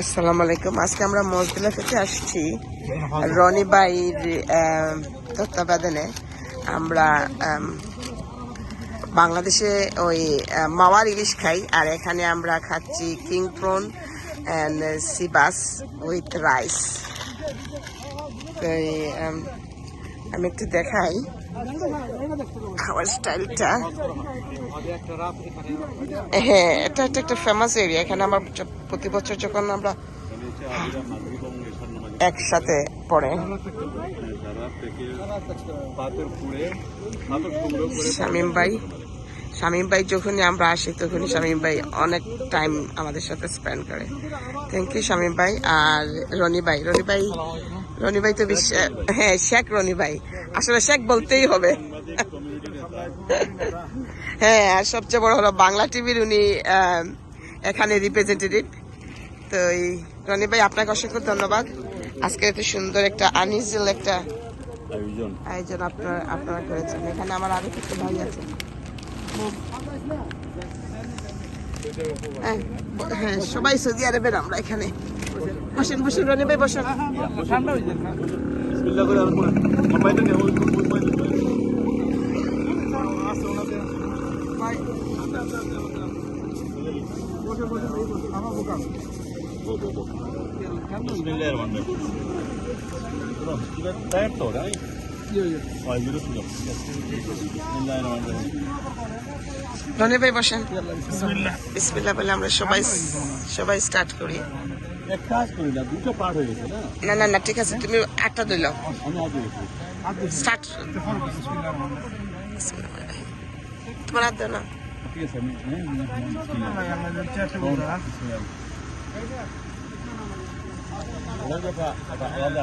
আসসালামু আলাইকুম। আজকে আমরা মজদুলা থেকে আসছি। রনি বাইর তত্ত্বাবধানে আমরা বাংলাদেশে ওই মাওয়ার ইলিশ খাই আর এখানে আমরা খাচ্ছি king prawn and sea bass with rice আম, একটু দেখাই খাওয়ার স্টাইলটা। হ্যাঁ এটা একটা একটা ফেমাস এরিয়া এখানে আমার প্রতি বছর যখন আমরা একসাথে পড়ে। শামীম ভাই শামীম ভাই যখনই আমরা আসি তখনই শামীম ভাই অনেক টাইম আমাদের সাথে স্পেন্ড করে। থ্যাংক ইউ শামীম ভাই। আর রনি ভাই রনি ভাই রনি ভাই তো হ্যাঁ শেখ রনি ভাই। আসলে শেখ বলতেই হবে। হ্যাঁ আর সবচেয়ে বড় হলো বাংলা টিভির উনি এখানে রিপ্রেজেন্টেটিভ তো এই রনি ভাই আপনাকে অসংখ্য ধন্যবাদ। আজকে এত সুন্দর একটা আনইউজুয়াল একটা আয়োজন। আপনারা আপনারা করেছেন। এখানে আমার আরও কিছু ভাই আছে। হ্যাঁ, হ্যাঁ সবাই সৌদি আরবের আমরা এখানে। বসেন বসেন রনি ভাই বসেন। রনি ভাই বসেন। বিসমিল্লাহ। বলে আমরা সবাই সবাই স্টার্ট করি। এক কাজ করি না দুটো পার্ট হয়ে গেছে না? না না না ঠিক আছে তুমি একটা দিল আমি আগে স্টার্ট তোমার হাত না। ঠিক আছে আমি হ্যাঁ আলাদা আলাদা